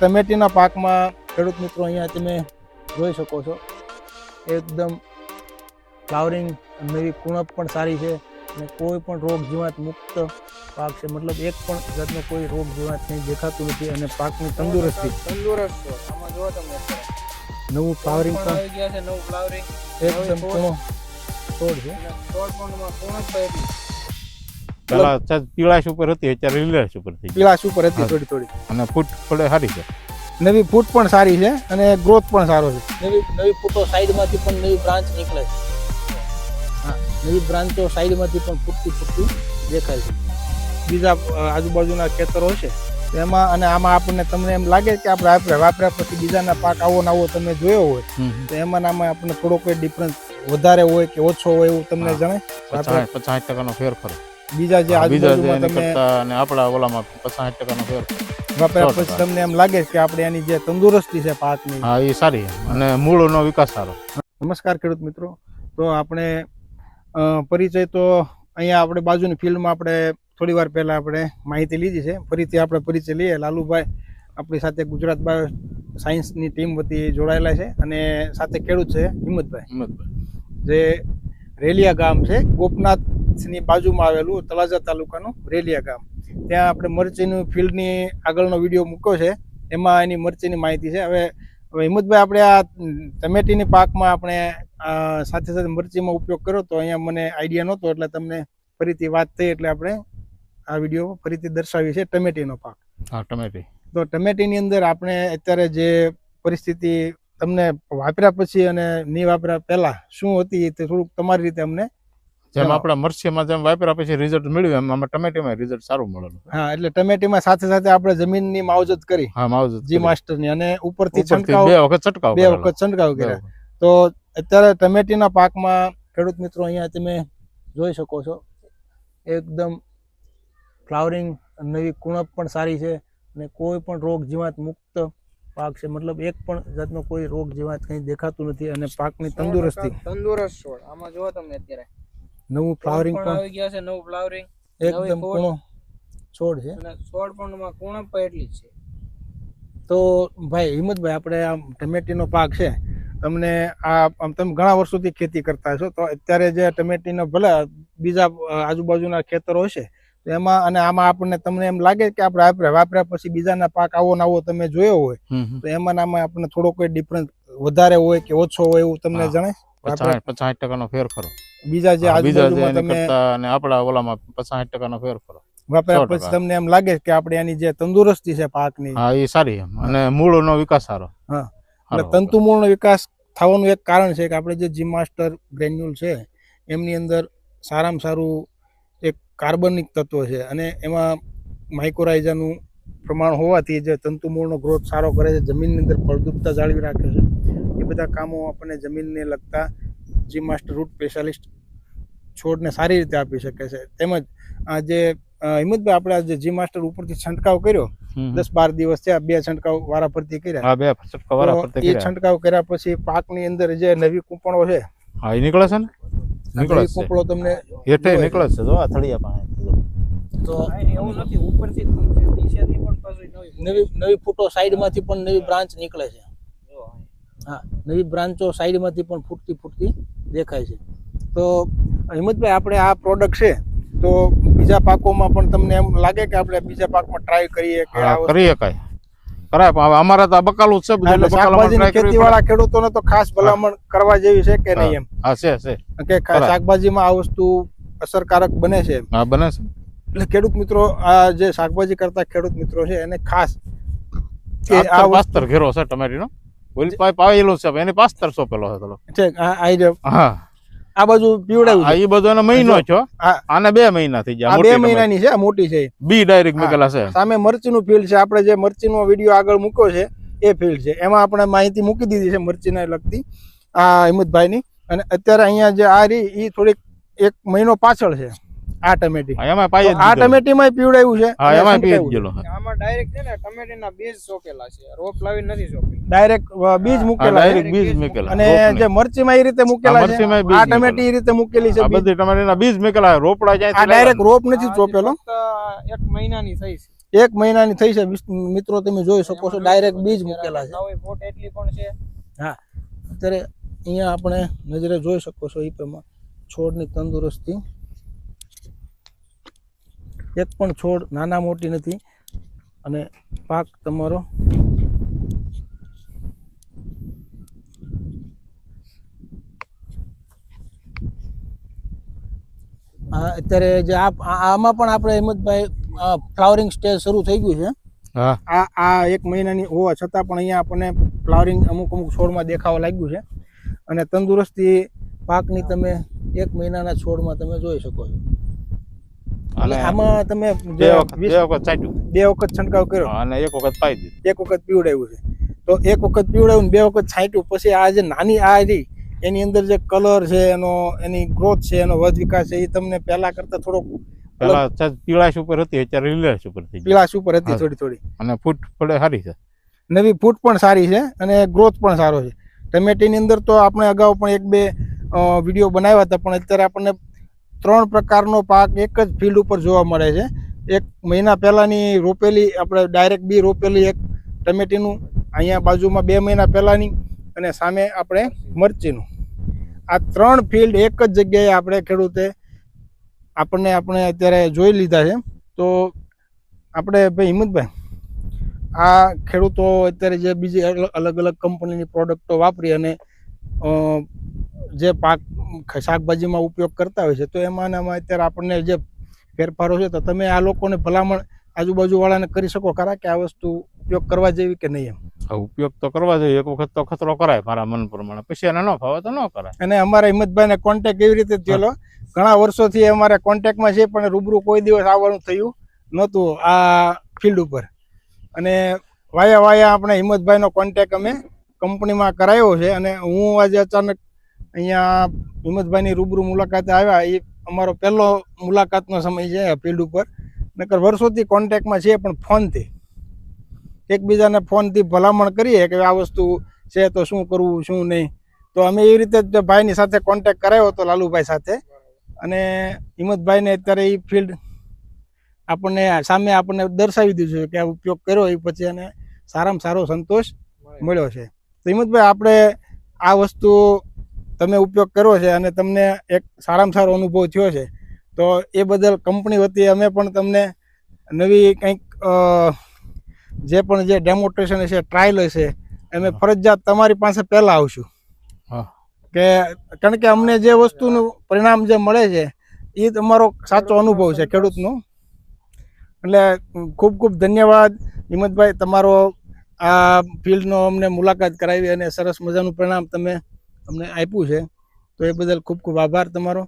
ટમેટીના પાકમાં ખેડૂત મિત્રો અહીંયા તમે જોઈ શકો છો. એકદમ ફ્લાવરિંગ નવી કુણપ પણ સારી છે અને કોઈ પણ રોગ જીવાત મુક્ત પાક છે. મતલબ એક પણ જાતનો કોઈ રોગ જીવાત નહીં દેખાતું નથી અને પાકની તંદુરસ્તી. તંદુરસ્ત છો. આમાં જો તમે નવું ફ્લાવરિંગ પણ આવી ગયા છે નવું ફ્લાવરિંગ. એકદમ છોડ છે. છોડ પણ થયેલી પેલા પીળાશ ઉપર હતી અત્યારે લીલાશ ઉપર થઈ પીળાશ ઉપર હતી થોડી થોડી. અને ફૂટ થોડે સારી છે. નવી ફૂટ પણ સારી છે અને ગ્રોથ પણ સારો છે. નવી નવી ફૂટો સાઈડમાંથી પણ નવી બ્રાન્ચ નીકળે છે. હા નવી બ્રાન્ચો સાઈડમાંથી પણ ફૂટતી ફૂટતી દેખાય છે. બીજા આજુબાજુના ખેતરો છે એમાં અને આમાં આપણને તમને એમ લાગે કે આપણે વાપર્યા વાપર્યા પછી બીજાના પાક આવો ને આવો તમે જોયો હોય તો એમાં ને આમાં આપણને થોડો કોઈ ડિફરન્સ વધારે હોય કે ઓછો હોય એવું તમને. જણાય? પચાસ પચાસ ટકાનો ફેર ખરો બીજા જે આજુબાજુમાં તમે અને આપણા ઓલામાં પચાસ ટકાનો ફેર. વાપર્યા પછી તમને એમ લાગે કે આપણે એની જે તંદુરસ્તી છે પાકની. હા એ સારી અને મૂળનો વિકાસ સારો. નમસ્કાર ખેડૂત મિત્રો. તો આપણે પરિચય તો અહીંયા આપણે બાજુની ફિલ્ડમાં આપણે થોડી વાર પહેલાં આપણે માહિતી લીધી છે. ફરીથી આપણે પરિચય લઈએ. લાલુભાઈ આપણી સાથે ગુજરાત બાયો સાયન્સની ટીમ વતી જોડાયેલા છે અને સાથે ખેડૂત છે હિંમતભાઈ. હિંમતભાઈ. જે રેલિયા ગામ છે ગોપનાથની બાજુમાં આવેલું તળાજા તાલુકાનું રેલિયા ગામ. ત્યાં આપણે મરચીનું ફિલ્ડની આગળનો વીડિયો મૂક્યો છે. એમાં એની મરચીની માહિતી છે. હવે હવે હિંમતભાઈ આપણે આ ટમેટીની પાકમાં આપણે સાથે સાથે મરચીમાં ઉપયોગ કર્યો તો અહીંયા મને આઈડિયા નહોતો એટલે તમને ફરીથી વાત થઈ એટલે આપણે આ વીડિયો ફરીથી દર્શાવી છે ટમેટીનો પાક. હા ટમેટી. તો ટમેટીની અંદર આપણે અત્યારે જે પરિસ્થિતિ તમને વાપર્યા પછી અને નહીં વાપર્યા પહેલાં શું હતી તે થોડુંક તમારી રીતે અમને જેમ આપણા મરસીમાં જેમ વાપર્યા પછી રિઝલ્ટ મળ્યું એમ આમાં ટમેટીમાં રિઝલ્ટ સારું મળેલું. હા એટલે ટમેટીમાં સાથે સાથે આપણે જમીનની માવજત કરી. હા માવજત જી માસ્ટરની અને ઉપરથી ઉપરથી છંટકાવ બે વખત છંટકાવ બે વખત છંટકાવ કર્યા. તો અત્યારે ટમેટીના પાકમાં ખેડૂત મિત્રો અહીંયા તમે જોઈ શકો છો એકદમ ફ્લાવરિંગ નવી કુણપ પણ સારી છે અને કોઈ પણ રોગ જીવાત મુક્ત પાક છે. મતલબ એક પણ જાતનો કોઈ રોગ જીવાત કંઈ દેખાતું નથી અને પાકની તંદુરસ્તી. તંદુરસ્ત છોડ આમાં જોવો તમે અત્યારે. નવું ફ્લાવરિંગ પણ આવી ગયા છે નવું ફ્લાવરિંગ એકદમ કૂણો છોડ છે. અને છોડ પણ માં પૂર્ણ એટલી છે. તો ભાઈ હિંમતભાઈ આપણે આમ ટમેટીનો પાક છે તમને આ આમ તમે ઘણા વર્ષોથી ખેતી કરતા છો તો અત્યારે જે ટમેટીનો ભલે બીજા આજુબાજુના ખેતરો હશે તો એમાં અને આમાં આપણને તમને એમ લાગે કે આપણે વાપર્યા વાપર્યા પછી બીજાના પાક આવો ને આવો તમે જોયો હોય. તો એમાં ને આમાં આપણને થોડો કોઈ ડિફરન્સ વધારે હોય કે ઓછો હોય એવું તમને જણાય? પચાસ પચાસ ટકાનો ફેર ખરો બીજા જે બીજા જે આજુબાજુમાં એની તમે કરતા અને આપણા ઓલામાં પચાસ ટકાનો ફેર ખરો વાપર્યા પછી તમને એમ લાગે કે આપણે એની જે તંદુરસ્તી છે પાકની. હા એ સારી એમ. અને મૂળનો વિકાસ સારો. હા. એટલે તંતુમૂળનો વિકાસ થવાનું એક કારણ છે કે આપણે જે જી માસ્ટર ગ્રેન્યુલ છે એમની અંદર સારામાં સારું એક કાર્બનિક તત્વ છે. અને એમાં માઇક્રોરાઇઝાનું પ્રમાણ હોવાથી જે તંતુમૂળનો ગ્રોથ સારો કરે છે જમીનની અંદર ફળદ્રુપતા જાળવી રાખે છે. બધા કામો આપણને જમીનને લગતા જી માસ્ટર રૂટ સ્પેશિયાલિસ્ટ છોડને સારી રીતે આપી શકે છે. તેમજ આ જે હિંમતભાઈ આપણે આજે જે માસ્ટર ઉપરથી છંટકાવ કર્યો. દસ બાર દિવસ થયા બે છંટકાવ વારા ફરતી કર્યા બે એ છંટકાવ કર્યા પછી પાકની અંદર જે નવી કૂંપણો છે હા એ નીકળે છે ને? નીકળે છે. કૂંપણો તમને એટલે નીકળે છે. જો આ થળિયા પાસે. તો એવું નથી. ઉપરથી નવી નવી માંથી સાઈડમાંથી પણ નવી બ્રાન્ચ નીકળે છે. હા નવી બ્રાન્ચો સાઈડમાંથી પણ ફૂટતી ફૂટતી દેખાય છે. તો હિંમતભાઈ આપણે આ પ્રોડક્ટ છે તો બીજા પાકોમાં પણ તમને એમ લાગે કે આપણે બીજા પાકમાં ટ્રાય કરીએ કે કરી શકાય કરાય પણ હવે અમારે તો બકાલું છે બધું એટલે એટલે બકાલામાં શાકભાજીની try કરવી ખેતી વાળા ખેડૂતોને તો ખાસ ભલામણ કરવા જેવી છે કે નહીં એમ. હા છે છે. કે શાકભાજીમાં આ વસ્તુ અસરકારક બને છે હા બને છે. એટલે ખેડૂત મિત્રો આ જે શાકભાજી કરતા ખેડૂત મિત્રો છે એને ખાસ કે આ પાસ્તર ઘેરો છે ટમેટીનો ઓલી પાઇપ આવેલો છે એની પાસ્તર સોંપેલો છે થોડો છે આ આ હા. આ બાજુ પીવડાવ્યું આ ઈ બધો એનો મહિનો છો આને બે મહિના થઈ ગયા બે મહિનાની છે મોટી છે. બી ડાયરેક્ટ. મૂકેલા છે. સામે મરચીનું ફિલ્ડ છે આપણે જે મરચીનો વીડિયો આગળ મૂક્યો છે એ ફિલ્ડ છે. એમાં આપણે માહિતી મૂકી દીધી છે મરચીને લગતી આ હિંમતભાઈની. અને અત્યારે અહીંયા જે આ રહી એ થોડીક એક મહિનો પાછળ છે. આ ટમેટી. એમાં પાઈ આ. ટમેટીમાં પીવડાયું છે. હા એમાં પી ગયેલો આમાં ડાયરેક્ટ છે ને ટમેટીના બીજ સોકેલા છે. રોપ લાવી નથી સોકેલા. ડાયરેક્ટ બીજ મૂકેલા ડાયરેક્ટ બીજ મૂકેલા. અને. જે મરચીમાં એ રીતે મૂકેલા છે. આ ટમેટી એ રીતે મૂકેલી છે. બધી ટમેટીના બીજ મૂકેલા રોપડા જાય આ ડાયરેક્ટ રોપ નથી ચોપેલો એક મહિનાની થઈ છે. એક મહિનાની થઈ છે. મિત્રો તમે જોઈ શકો છો ડાયરેક્ટ બીજ મૂકેલા છે. એટલી પણ છે. હા. અત્યારે અહીંયા આપણે નજરે જોઈ શકો છો એ પ્રમાણે છોડની તંદુરસ્તી એક પણ છોડ નાના મોટી નથી. અને પાક તમારો અત્યારે જે આમાં પણ આપણે હિંમતભાઈ ફ્લાવરિંગ સ્ટેજ શરૂ થઈ ગયું છે. આ આ એક મહિનાની હોવા છતાં પણ અહીંયા આપણને ફ્લાવરિંગ અમુક અમુક છોડમાં દેખાવા લાગ્યું છે. અને તંદુરસ્તી પાકની તમે એક મહિનાના છોડમાં તમે જોઈ શકો છો. અને આમાં તમે બે વખત બે વખત ચાટ્યું. બે વખત છંટકાવ કર્યો? અને એક વખત પાઈ દીધું. એક વખત પીવડાવ્યું છે. તો એક વખત પીવડાવ્યું બે વખત છાંટ્યું. પછી આ જે નાની આ રહી એની અંદર જે કલર છે એનો એની ગ્રોથ છે એનો વધ વિકાસ છે એ તમને પહેલા કરતા થોડોક પેલા પીળાશ ઉપર હતી અત્યારે લીલાશ ઉપર થઈ પીળાશ ઉપર હતી થોડી થોડી. અને ફૂટ પડે સારી છે. નવી ફૂટ પણ સારી છે અને ગ્રોથ પણ સારો છે. ટમેટીની અંદર તો આપણે અગાઉ પણ એક બે વીડિયો બનાવ્યા હતા પણ અત્યારે આપણને ત્રણ પ્રકારનો પાક એક જ ફિલ્ડ ઉપર જોવા મળે છે. એક મહિના પહેલાંની રોપેલી, આપણે ડાયરેક્ટ બી રોપેલી એક ટમેટીનું, અહીંયા બાજુમાં બે મહિના પહેલાંની અને સામે આપણે મરચીનું. આ ત્રણ ફિલ્ડ એક જ જગ્યાએ આપણે ખેડૂતે આપણને, આપણે અત્યારે જોઈ લીધા છે. તો આપણે ભાઈ હિંમતભાઈ, આ ખેડૂતો અત્યારે જે બીજી અલગ અલગ કંપનીની પ્રોડક્ટો વાપરી અને જે પાક શાકભાજીમાં ઉપયોગ કરતા હોય છે તો એમાં આમાં અત્યારે આપણને જે ફેરફારો છે તો તમે આ લોકોને ભલામણ આજુબાજુવાળાને કરી શકો ખરા કે આ વસ્તુ ઉપયોગ કરવા જેવી કે નહીં એમ? ઉપયોગ તો કરવા જોઈએ એક વખત તો ખતરો કરાય મારા મન પ્રમાણે. પછી એને ન ફાવે તો ન કરાય. અને અમારા હિંમતભાઈને કોન્ટેક એવી રીતે થયેલો ઘણા વર્ષોથી અમારે કોન્ટેકમાં છે પણ રૂબરૂ કોઈ દિવસ આવવાનું થયું નહોતું આ ફિલ્ડ ઉપર. અને વાયા વાયા આપણે હિંમતભાઈનો કોન્ટેક અમે કંપનીમાં કરાયો છે અને હું આજે અચાનક અહીંયા હિંમતભાઈની રૂબરૂ મુલાકાતે આવ્યા. એ અમારો પહેલો મુલાકાતનો સમય છે ફિલ્ડ ઉપર. નકર વર્ષોથી કોન્ટેકમાં છે પણ ફોનથી. એકબીજાને ફોનથી ભલામણ કરીએ કે આ વસ્તુ છે તો શું કરવું શું નહીં. તો અમે એ રીતે જ ભાઈની સાથે કોન્ટેક કરાયો હતો લાલુભાઈ સાથે. અને હિંમતભાઈને અત્યારે એ ફિલ્ડ આપણને સામે આપણને દર્શાવી દીધું છે કે આ ઉપયોગ કર્યો એ પછી એને સારામાં સારો સંતોષ મળ્યો. છે. તો હિંમતભાઈ આપણે આ વસ્તુ તમે ઉપયોગ કર્યો છે અને તમને એક સારામાં સારો અનુભવ થયો છે તો એ બદલ કંપની વતી અમે પણ તમને નવી કંઈક જે પણ જે ડેમોન્સ્ટ્રેશન હશે ટ્રાયલ હશે અમે ફરજિયાત તમારી પાસે પહેલાં આવશું. હા. કે કારણ કે અમને જે વસ્તુનું પરિણામ જે મળે છે એ તમારો સાચો અનુભવ છે ખેડૂતનો. એટલે ખૂબ ખૂબ ધન્યવાદ. હિંમતભાઈ તમારો આ ફિલ્ડનો અમને મુલાકાત કરાવી અને સરસ મજાનું પરિણામ તમે અમને આપ્યું છે. તો એ બદલ ખૂબ ખૂબ આભાર તમારો.